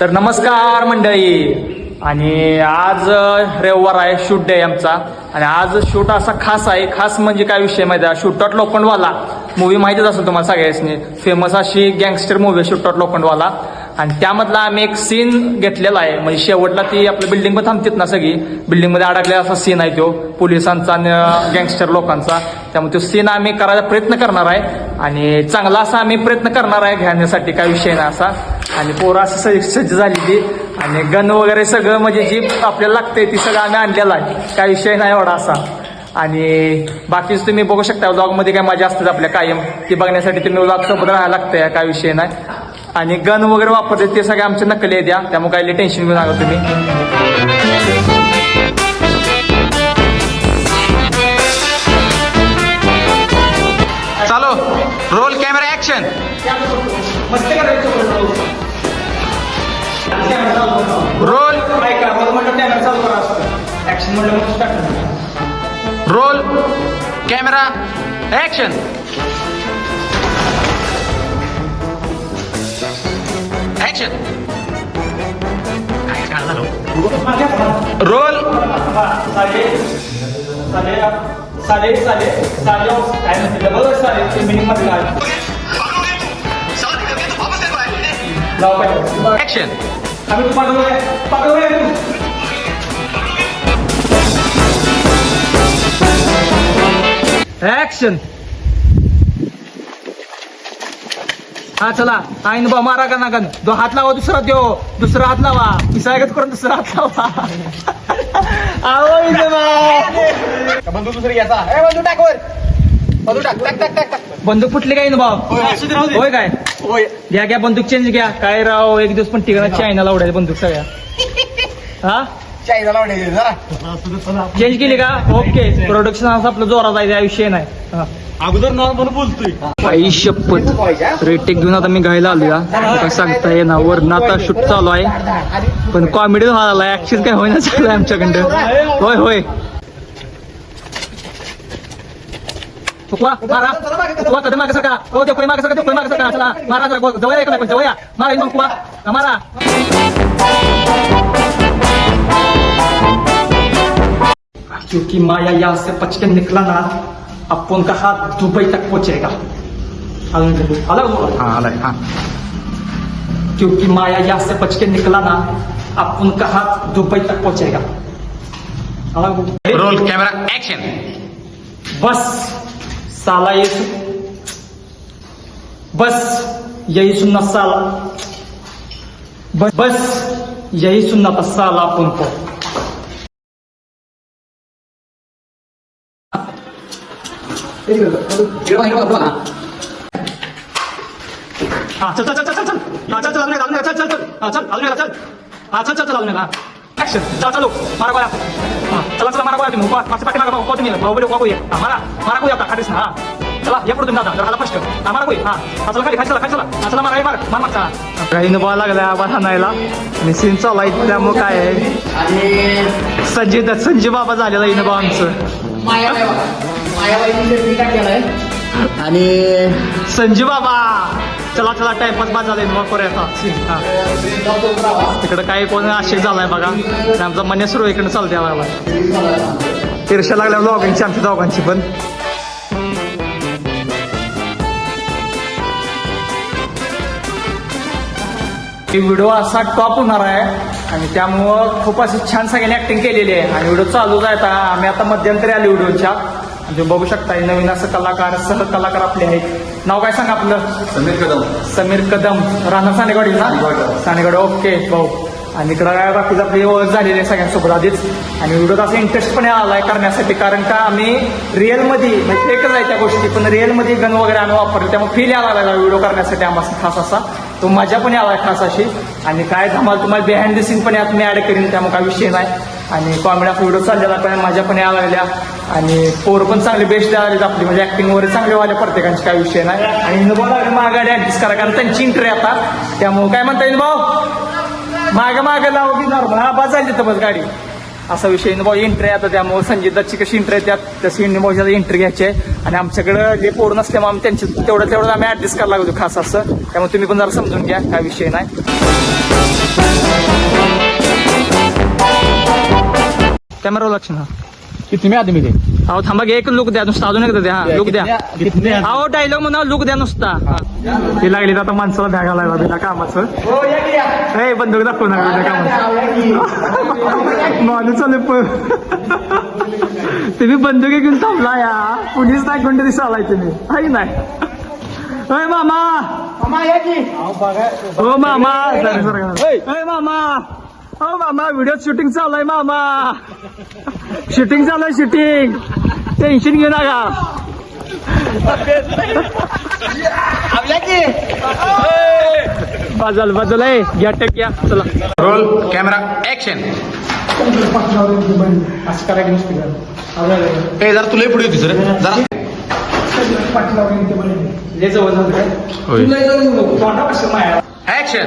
तर नमस्कार मंडळी. आणि आज रविवार आहे शूट डे आमचा. आणि आज शूट असा खास आहे. खास म्हणजे काय विषय माहिती आहे? शूटआउट लोखंडवाला. मूवी माहितीच असेल तुम्हाला सगळ्यांनी फेमस अशी गँगस्टर मूवी शूटआउट लोखंडवाला. आणि त्यामधला आम्ही एक सीन घेतलेला आहे. म्हणजे शेवटला ती आपल्या बिल्डिंगमध्ये थांबतात ना सगळी. बिल्डिंगमध्ये अडकलेला असा सीन आहे तो. पोलिसांचा आणि गँगस्टर लोकांचा. त्यामुळे तो सीन आम्ही करायचा प्रयत्न करणार आहे. आणि चांगला असा आम्ही प्रयत्न करणार आहे घेण्यासाठी काय विषय नाही असा. आणि पोरं असं सज्ज सज्ज झाली ती आणि गन वगैरे सगळं म्हणजे जी आपल्याला लागते ती सगळं आम्ही आणलेलं आहे. काय विषय नाही एवढा असा. आणि बाकीच तुम्ही बघू शकता व्लॉगमध्ये काय मजा असते आपल्या कायम. ती बघण्यासाठी तुम्ही व्लॉग सोबत राहायला लागतंय काय विषय नाही. आणि गन वगैरे वापरते ते सगळे आमचे नकली आहे द्या त्यामुळे काही टेन्शन घेऊ नका तुम्ही. चालो. Roll camera action roll camera action action roll साडे साडे साडे काय म्हणते डबल साडे ते मिनिंगमध्ये काय लाव पाहिजे ऍक्शन आम्ही पाठवूया ऍक्शन हा चला. आईन बा मारा का नागन? दो हात लावा दुसरा देव. दुसरा हात लावा. पिसायगत करून दुसरा हात लावा. आवो इथे बा. बंदूक दुसरी घ्यायचा? ए बंदूक टाक वर. बंदूक टाक टाक टाक टाक टाक. बंदूक फुटली काय ना बाब होय काय? होय. घ्या घ्या बंदूक चेंज घ्या. काय राव एक दिवस पण ठिकाणा चायनाला उडायला बंदूक सगळ्या. हा? जरा चेंज केली का? ओके प्रोडक्शन असं आपलं जोरात आहे त्या विषय नाही. हा. अगोदर नॉर्मल बोलतोय. आई शपथ. रेटेक घेऊन आता मी घायला आलोया काय सांगता ये ना वरनं आता शूट चालू आहे. पण कॉमेडी व्हायला ऍक्शन काय होईना चालू आहे आमच्याकडं. होय होय. फुकवा मारा. फुकवा कधी मागे सका हो ते मागे सका ते मागे सका चला मारा जरा जवळ या या. मारा मारा. क्योंकि माया यहाँ से बच के निकला ना अपन का हाथ दुबई तक पहुंचेगा। अलग अलग हा आलाय हा। क्योंकि माया यहाँ से बच के निकला ना अब उनका हाथ दुबई तक पहुंचेगा। अलग रोल कैमरा एक्शन बस साला ये बस यही सुनना साला। बस बस यही सुनना था साला अपन को हाँ चल चल चल चल चल चल चल चल अजून अजून चल चल चल चल अजून चल चल चल चल अजून ऍक्शन चला चालू मारा गोळ्या हा चला चला मारा गोळ्या तुम्ही उभा मागच्या पाठीमागे भाऊ तुम्ही भाऊ बडे उभा हा मारा मारा आता हा चला या पुढे तुम्ही दादा जरा फर्स्ट हा मारा गोळी हा हा चला खाली खाली चला खाली चला हा चला मारा मार मार मागचा काही लागला आवाज हाणायला आणि सीन चालू आहे त्यामुळे काय आहे संजय संजय बाबा झालेला इनोबा आमचं आणि संजीव बाबा चला चला टाइमपास बाद झालाय मग करूया सीन तिकडं काही कोण आशिक झालाय बघा. आमचा मन्या सुरू इकडे चालते लागला तिरशा लागल्या ब्लॉगिंगची आमच्या दोघांची पण. व्हिडिओ असा टॉप होणार आहे आणि त्यामुळं खूप अशी छान सगळ्यांनी ऍक्टिंग केलेली आहे. आणि व्हिडिओ चालू आहे आता. आम्ही आता मध्यंतरी आले व्हिडिओच्या. तुम्ही बघू शकता हे नवीन असं कलाकार सह कलाकार आपले आहेत. नाव काय सांगा आपलं? समीर कदम. समीर कदम. राहणार सानेगवाडी ना? सानेगवाडी ओके भाऊ. आणि इकडं काय बाकीचं आपली ओळख झालेली आहे सगळ्यांसोबत आधीच. आणि व्हिडिओत असा इंटरेस्ट पण आलाय करण्यासाठी कारण का आम्ही रिअलमध्ये म्हणजे एकच आहे त्या गोष्टी पण रिअलमध्ये गन वगैरे आम्ही वापरले त्यामुळे फील यायला लागला व्हिडिओ करण्यासाठी आम्हाला खास असा. तो मजा पण याला खास अशी. आणि काय धमाल तुम्हाला बिहाइंड द सीन पण यात मी ऍड करीन त्यामुळे काय विषय नाही. आणि कॉमेडी व्हिडिओ चाललेला पण माझ्या पण यायला लागल्या. आणि पोर पण चांगले बेस्ट आले आपली. म्हणजे ऍक्टिंग वगैरे चांगले वाले प्रत्येकांची काय विषय नाही. आणि इनोबा लागले महागाडी ऍडजस्ट करा कारण त्यांची इंट्री आता. त्यामुळे काय म्हणता येईल भाऊ? मागे मागे लावू की नॉर्मल हा बस झाली तर बस गाडी. असा विषय इनोबा एंट्री आता. त्यामुळे संजय कशी एंट्री आहे त्यात तशी इनोबाच्या एंट्री घ्यायची आहे. आणि आमच्याकडं जे पोर नसल्यामुळे आम्ही त्यांचे तेवढं तेवढं आम्ही ऍडजस्ट करायला लागतो खास असं. त्यामुळे तुम्ही पण जरा समजून घ्या काय विषय नाही. कॅमेरा लक्ष ना किती मी आदमी ते अहो थांबा घे, एक लुक द्या नुसता अजून एकदा द्या हा लुक द्या. किती अहो डायलॉग म्हणा लुक द्या नुसता. ती लागली तर आता माणसाला भ्या घालायला बिना कामाचं. ए बंदूक दाखवू नका बिना कामाचं. माणूस चालू तुम्ही बंदूक घेऊन थांबला या. पोलीस नाही कोणते दिवस आलाय तुम्ही. हाय नाही? अय मामा. हो मामा. सर सर मामा. हो मामा व्हिडिओ शूटिंग चालू आहे मामा. शूटिंग चालू आहे शूटिंग टेन्शन घेऊ नका. बाजल बाजल आहे घ्या टेक घ्या चला. रोल कॅमेरा ऍक्शन असं करायचं नसतं ए जरा तुला पुढे होती सर जरा. लय जवळ झालं काय होय. तुला जवळ येऊ नको तोंडापासून माया. ऍक्शन